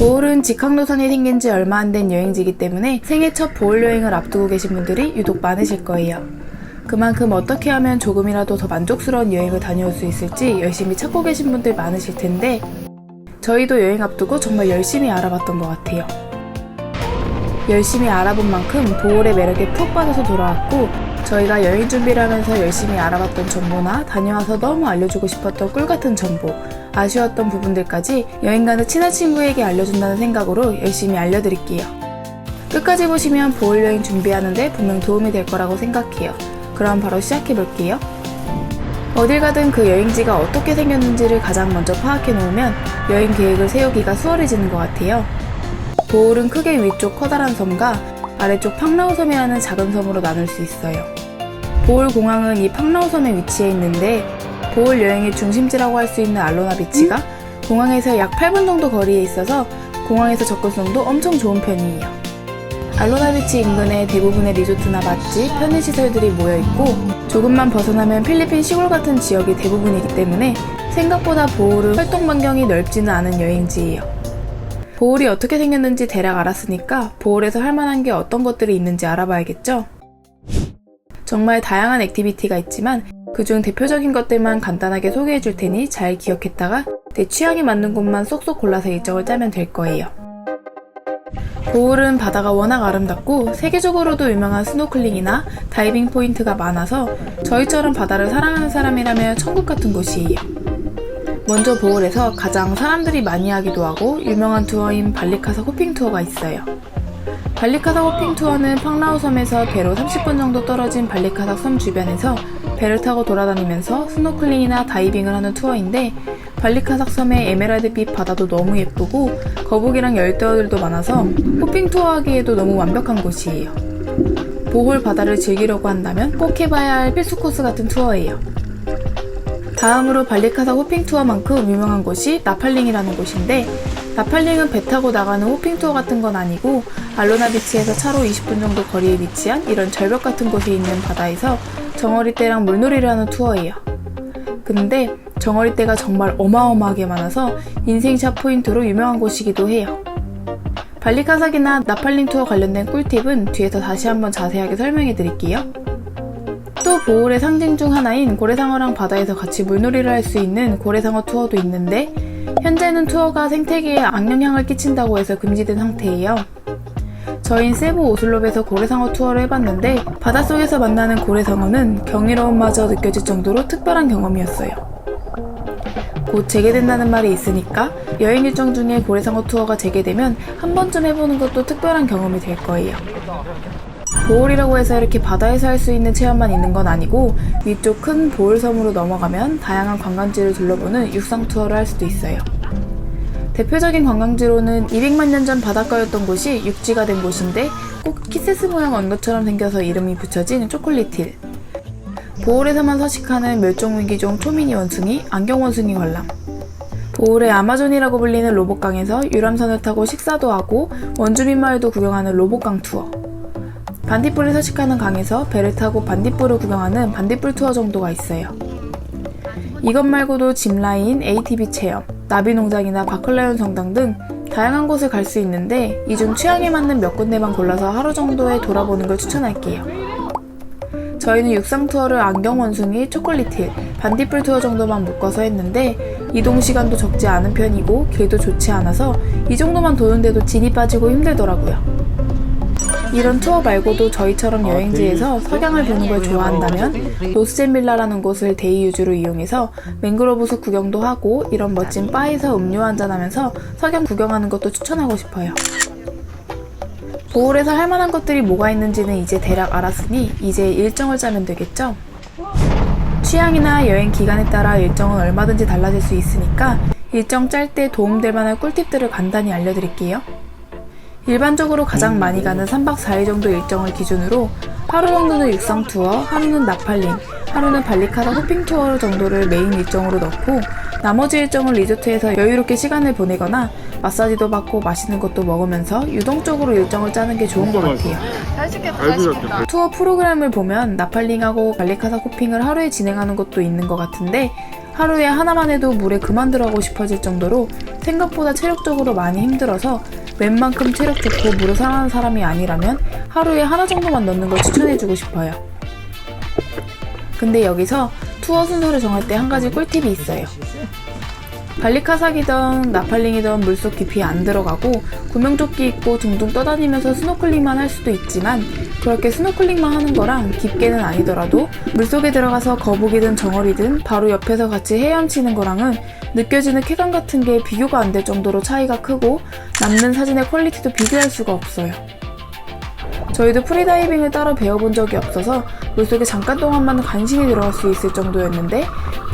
보홀은 직항노선이 생긴 지 얼마 안 된 여행지이기 때문에 생애 첫 보홀 여행을 앞두고 계신 분들이 유독 많으실 거예요. 그만큼 어떻게 하면 조금이라도 더 만족스러운 여행을 다녀올 수 있을지 열심히 찾고 계신 분들 많으실 텐데 저희도 여행 앞두고 정말 열심히 알아봤던 것 같아요. 열심히 알아본 만큼 보홀의 매력에 푹 빠져서 돌아왔고 저희가 여행 준비를 하면서 열심히 알아봤던 정보나 다녀와서 너무 알려주고 싶었던 꿀 같은 정보 아쉬웠던 부분들까지 여행 가는 친한 친구에게 알려준다는 생각으로 열심히 알려드릴게요. 끝까지 보시면 보홀 여행 준비하는데 분명 도움이 될 거라고 생각해요. 그럼 바로 시작해 볼게요. 어딜 가든 그 여행지가 어떻게 생겼는지를 가장 먼저 파악해 놓으면 여행 계획을 세우기가 수월해지는 것 같아요. 보홀은 크게 위쪽 커다란 섬과 아래쪽 팡라오 섬이라는 작은 섬으로 나눌 수 있어요. 보홀 공항은 이 팡라오 섬에 위치해 있는데 보홀 여행의 중심지라고 할 수 있는 알로나 비치가 공항에서 약 8분 정도 거리에 있어서 공항에서 접근성도 엄청 좋은 편이에요. 알로나 비치 인근에 대부분의 리조트나 맛집, 편의시설들이 모여있고 조금만 벗어나면 필리핀 시골 같은 지역이 대부분이기 때문에 생각보다 보홀은 활동 반경이 넓지는 않은 여행지예요. 보홀이 어떻게 생겼는지 대략 알았으니까 보홀에서 할 만한 게 어떤 것들이 있는지 알아봐야겠죠? 정말 다양한 액티비티가 있지만 그중 대표적인 것들만 간단하게 소개해 줄 테니 잘 기억했다가 내 취향에 맞는 곳만 쏙쏙 골라서 일정을 짜면 될 거예요. 보홀은 바다가 워낙 아름답고 세계적으로도 유명한 스노클링이나 다이빙 포인트가 많아서 저희처럼 바다를 사랑하는 사람이라면 천국 같은 곳이에요. 먼저 보홀에서 가장 사람들이 많이 하기도 하고 유명한 투어인 발리카사 호핑 투어가 있어요. 발리카사 호핑 투어는 팡라오 섬에서 배로 30분 정도 떨어진 발리카사 섬 주변에서 배를 타고 돌아다니면서 스노클링이나 다이빙을 하는 투어인데 발리카삭 섬의 에메랄드빛 바다도 너무 예쁘고 거북이랑 열대어들도 많아서 호핑 투어하기에도 너무 완벽한 곳이에요. 보홀 바다를 즐기려고 한다면 꼭 해봐야 할 필수 코스 같은 투어예요. 다음으로 발리카삭 호핑 투어만큼 유명한 곳이 나팔링이라는 곳인데 나팔링은 배 타고 나가는 호핑 투어 같은 건 아니고 알로나 비치에서 차로 20분 정도 거리에 위치한 이런 절벽 같은 곳에 있는 바다에서 정어리 떼랑 물놀이를 하는 투어예요. 근데 정어리 떼가 정말 어마어마하게 많아서 인생샷 포인트로 유명한 곳이기도 해요. 발리카삭이나 나팔링 투어 관련된 꿀팁은 뒤에서 다시 한번 자세하게 설명해 드릴게요. 또 보홀의 상징 중 하나인 고래상어랑 바다에서 같이 물놀이를 할 수 있는 고래상어 투어도 있는데 현재는 투어가 생태계에 악영향을 끼친다고 해서 금지된 상태예요. 저희는 세부 오슬롭에서 고래상어 투어를 해봤는데 바닷속에서 만나는 고래상어는 경이로움마저 느껴질 정도로 특별한 경험이었어요. 곧 재개된다는 말이 있으니까 여행 일정 중에 고래상어 투어가 재개되면 한 번쯤 해보는 것도 특별한 경험이 될 거예요. 보홀이라고 해서 이렇게 바다에서 할 수 있는 체험만 있는 건 아니고 위쪽 큰 보홀섬으로 넘어가면 다양한 관광지를 둘러보는 육상 투어를 할 수도 있어요. 대표적인 관광지로는 200만 년 전 바닷가였던 곳이 육지가 된 곳인데 꼭 키세스 모양 언 것처럼 생겨서 이름이 붙여진 초콜릿 힐. 보홀에서만 서식하는 멸종위기종 초미니 원숭이, 안경 원숭이 관람. 보홀의 아마존이라고 불리는 로봇강에서 유람선을 타고 식사도 하고 원주민 마을도 구경하는 로봇강 투어. 반딧불이 서식하는 강에서 배를 타고 반딧불을 구경하는 반딧불 투어 정도가 있어요. 이것 말고도 짚라인, ATV 체험, 나비농장이나 바클라윤 성당 등 다양한 곳을 갈 수 있는데 이 중 취향에 맞는 몇 군데만 골라서 하루 정도에 돌아보는 걸 추천할게요. 저희는 육상 투어를 안경 원숭이, 초콜릿 힐, 반딧불 투어 정도만 묶어서 했는데 이동 시간도 적지 않은 편이고 길도 좋지 않아서 이 정도만 도는데도 진이 빠지고 힘들더라고요. 이런 투어 말고도 저희처럼 여행지에서 석양을 보는 걸 좋아한다면 로스젠빌라라는 곳을 데이 유주로 이용해서 맹그로브 숲 구경도 하고 이런 멋진 바에서 음료 한잔하면서 석양 구경하는 것도 추천하고 싶어요. 보홀에서 할 만한 것들이 뭐가 있는지는 이제 대략 알았으니 이제 일정을 짜면 되겠죠? 취향이나 여행 기간에 따라 일정은 얼마든지 달라질 수 있으니까 일정 짤 때 도움될 만한 꿀팁들을 간단히 알려드릴게요. 일반적으로 가장 많이 가는 3박 4일 정도 일정을 기준으로 하루 정도는 육상 투어, 하루는 나팔링, 하루는 발리카사 호핑 투어 정도를 메인 일정으로 넣고 나머지 일정을 리조트에서 여유롭게 시간을 보내거나 마사지도 받고 맛있는 것도 먹으면서 유동적으로 일정을 짜는 게 좋은 것 같아요. 잘 시켰다, 잘 시켰다. 투어 프로그램을 보면 나팔링하고 발리카사 호핑을 하루에 진행하는 것도 있는 것 같은데 하루에 하나만 해도 물에 그만 들어가고 싶어질 정도로 생각보다 체력적으로 많이 힘들어서 웬만큼 체력 좋고 물을 사랑하는 사람이 아니라면 하루에 하나 정도만 넣는 걸 추천해주고 싶어요. 근데 여기서 투어 순서를 정할 때 한 가지 꿀팁이 있어요. 발리카삭이던 나팔링이던 물속 깊이 안 들어가고 구명조끼 입고 둥둥 떠다니면서 스노클링만 할 수도 있지만 그렇게 스노클링만 하는 거랑 깊게는 아니더라도 물속에 들어가서 거북이든 정어리든 바로 옆에서 같이 헤엄치는 거랑은 느껴지는 쾌감 같은 게 비교가 안 될 정도로 차이가 크고 남는 사진의 퀄리티도 비교할 수가 없어요. 저희도 프리다이빙을 따로 배워본 적이 없어서 물속에 잠깐 동안만 간신히 들어갈 수 있을 정도였는데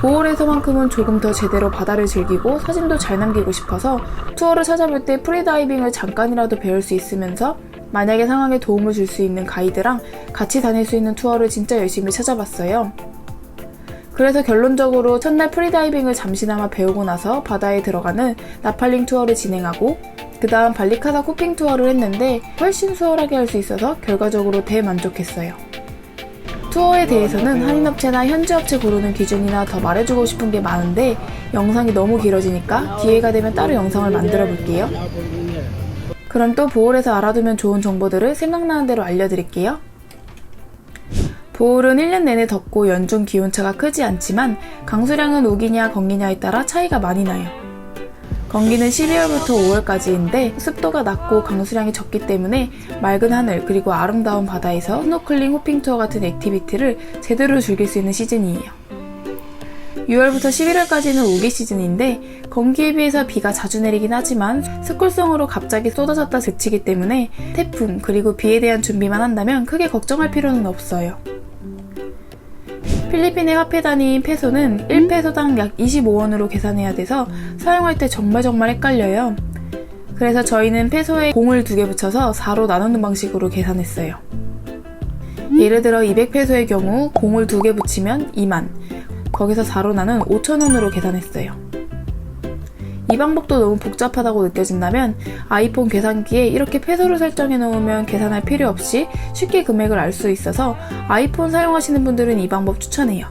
보홀에서만큼은 조금 더 제대로 바다를 즐기고 사진도 잘 남기고 싶어서 투어를 찾아볼 때 프리다이빙을 잠깐이라도 배울 수 있으면서 만약에 상황에 도움을 줄 수 있는 가이드랑 같이 다닐 수 있는 투어를 진짜 열심히 찾아봤어요. 그래서 결론적으로 첫날 프리다이빙을 잠시나마 배우고 나서 바다에 들어가는 나팔링 투어를 진행하고 그 다음 발리카사 코핑 투어를 했는데 훨씬 수월하게 할 수 있어서 결과적으로 대만족했어요. 투어에 대해서는 한인업체나 현지업체 고르는 기준이나 더 말해주고 싶은 게 많은데 영상이 너무 길어지니까 기회가 되면 따로 영상을 만들어 볼게요. 그럼 또 보홀에서 알아두면 좋은 정보들을 생각나는 대로 알려드릴게요. 보홀은 1년 내내 덥고 연중 기온차가 크지 않지만 강수량은 우기냐 건기냐에 따라 차이가 많이 나요. 건기는 12월부터 5월까지인데 습도가 낮고 강수량이 적기 때문에 맑은 하늘 그리고 아름다운 바다에서 스노클링, 호핑 투어 같은 액티비티를 제대로 즐길 수 있는 시즌이에요. 6월부터 11월까지는 우기 시즌인데 건기에 비해서 비가 자주 내리긴 하지만 스콜성으로 갑자기 쏟아졌다 그치기 때문에 태풍 그리고 비에 대한 준비만 한다면 크게 걱정할 필요는 없어요. 필리핀의 화폐 단위인 페소는 1페소당 약 25원으로 계산해야 돼서 사용할 때 정말 정말 헷갈려요. 그래서 저희는 페소에 공을 두 개 붙여서 4로 나누는 방식으로 계산했어요. 예를 들어 200페소의 경우 공을 두 개 붙이면 2만, 거기서 4로 나눈 5천원으로 계산했어요. 이 방법도 너무 복잡하다고 느껴진다면 아이폰 계산기에 이렇게 페소를 설정해 놓으면 계산할 필요 없이 쉽게 금액을 알 수 있어서 아이폰 사용하시는 분들은 이 방법 추천해요.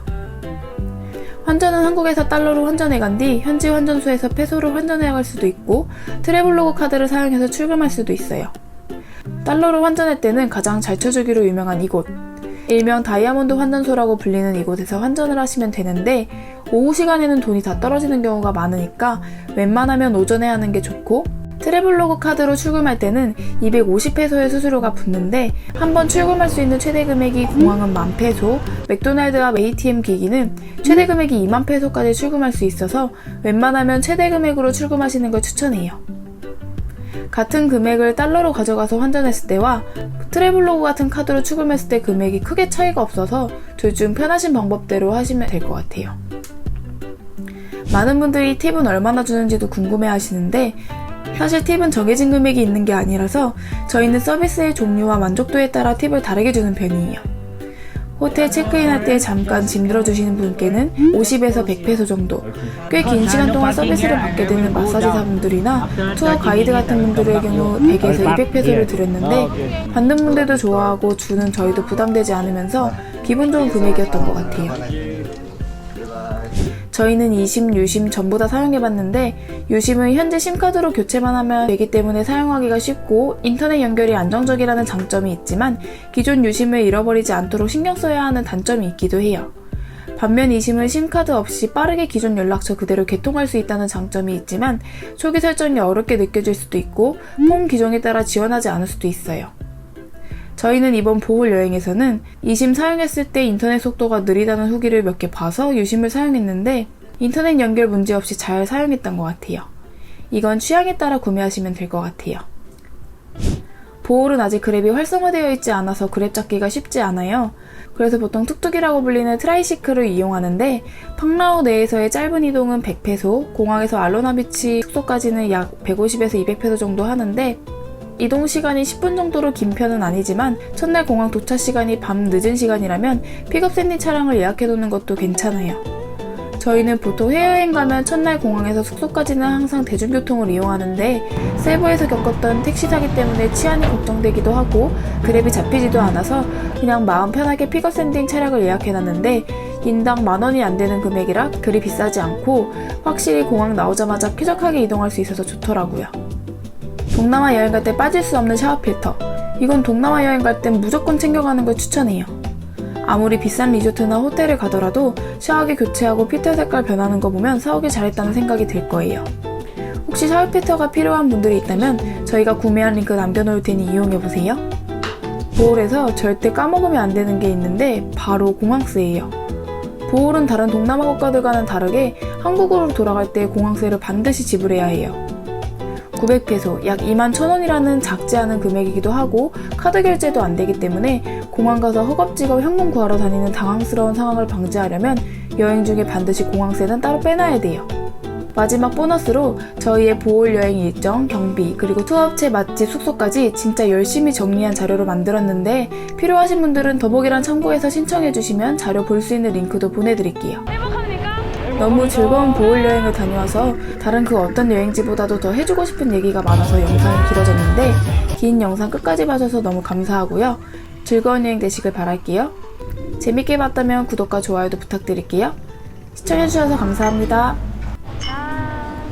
환전은 한국에서 달러로 환전해 간 뒤 현지 환전소에서 페소로 환전해 갈 수도 있고 트래블로그 카드를 사용해서 출금할 수도 있어요. 달러로 환전할 때는 가장 잘 쳐주기로 유명한 이곳 일명 다이아몬드 환전소라고 불리는 이곳에서 환전을 하시면 되는데 오후 시간에는 돈이 다 떨어지는 경우가 많으니까 웬만하면 오전에 하는 게 좋고 트래블로그 카드로 출금할 때는 250페소의 수수료가 붙는데 한 번 출금할 수 있는 최대 금액이 공항은 만 페소, 맥도날드와 ATM 기기는 최대 금액이 2만 페소까지 출금할 수 있어서 웬만하면 최대 금액으로 출금하시는 걸 추천해요. 같은 금액을 달러로 가져가서 환전했을 때와 트래블로그 같은 카드로 출금했을 때 금액이 크게 차이가 없어서 둘 중 편하신 방법대로 하시면 될 것 같아요. 많은 분들이 팁은 얼마나 주는지도 궁금해 하시는데 사실 팁은 정해진 금액이 있는 게 아니라서 저희는 서비스의 종류와 만족도에 따라 팁을 다르게 주는 편이에요. 호텔 체크인할 때 잠깐 짐 들어주시는 분께는 50에서 100페소 정도, 꽤 긴 시간 동안 서비스를 받게 되는 마사지 사분들이나 투어 가이드 같은 분들의 경우 100에서 200페소를 드렸는데 받는 분들도 좋아하고 주는 저희도 부담되지 않으면서 기분 좋은 금액이었던 것 같아요. 저희는 이심, 유심 전부 다 사용해봤는데 유심은 현재 심카드로 교체만 하면 되기 때문에 사용하기가 쉽고 인터넷 연결이 안정적이라는 장점이 있지만 기존 유심을 잃어버리지 않도록 신경 써야 하는 단점이 있기도 해요. 반면 이심은 심카드 없이 빠르게 기존 연락처 그대로 개통할 수 있다는 장점이 있지만 초기 설정이 어렵게 느껴질 수도 있고 폰 기종에 따라 지원하지 않을 수도 있어요. 저희는 이번 보홀 여행에서는 이심 사용했을 때 인터넷 속도가 느리다는 후기를 몇 개 봐서 유심을 사용했는데 인터넷 연결 문제 없이 잘 사용했던 것 같아요. 이건 취향에 따라 구매하시면 될 것 같아요. 보홀은 아직 그랩이 활성화되어 있지 않아서 그랩 잡기가 쉽지 않아요. 그래서 보통 툭툭이라고 불리는 트라이시클을 이용하는데 팡라오 내에서의 짧은 이동은 100페소, 공항에서 알로나비치 숙소까지는 약 150에서 200페소 정도 하는데 이동 시간이 10분 정도로 긴 편은 아니지만 첫날 공항 도착 시간이 밤 늦은 시간이라면 픽업 샌딩 차량을 예약해두는 것도 괜찮아요. 저희는 보통 해외여행 가면 첫날 공항에서 숙소까지는 항상 대중교통을 이용하는데 세부에서 겪었던 택시 사기 때문에 치안이 걱정되기도 하고 그랩이 잡히지도 않아서 그냥 마음 편하게 픽업 샌딩 차량을 예약해놨는데 인당 만 원이 안 되는 금액이라 그리 비싸지 않고 확실히 공항 나오자마자 쾌적하게 이동할 수 있어서 좋더라고요. 동남아 여행 갈 때 빠질 수 없는 샤워 필터. 이건 동남아 여행 갈 땐 무조건 챙겨가는 걸 추천해요. 아무리 비싼 리조트나 호텔을 가더라도 샤워기 교체하고 필터 색깔 변하는 거 보면 사오길 잘했다는 생각이 들 거예요. 혹시 샤워 필터가 필요한 분들이 있다면 저희가 구매한 링크 남겨놓을 테니 이용해보세요. 보홀에서 절대 까먹으면 안 되는 게 있는데 바로 공항세예요. 보홀은 다른 동남아 국가들과는 다르게 한국으로 돌아갈 때 공항세를 반드시 지불해야 해요. 900페소, 약 2만 1000원이라는 작지 않은 금액이기도 하고 카드 결제도 안 되기 때문에 공항 가서 허겁지겁 현금 구하러 다니는 당황스러운 상황을 방지하려면 여행 중에 반드시 공항세는 따로 빼놔야 돼요. 마지막 보너스로 저희의 보홀 여행 일정, 경비, 그리고 투어업체 맛집 숙소까지 진짜 열심히 정리한 자료를 만들었는데 필요하신 분들은 더보기란 참고해서 신청해주시면 자료 볼 수 있는 링크도 보내드릴게요. 너무 즐거운 보홀 여행을 다녀와서 다른 그 어떤 여행지보다도 더 해주고 싶은 얘기가 많아서 영상이 길어졌는데 긴 영상 끝까지 봐줘서 너무 감사하고요. 즐거운 여행 되시길 바랄게요. 재밌게 봤다면 구독과 좋아요도 부탁드릴게요. 시청해주셔서 감사합니다.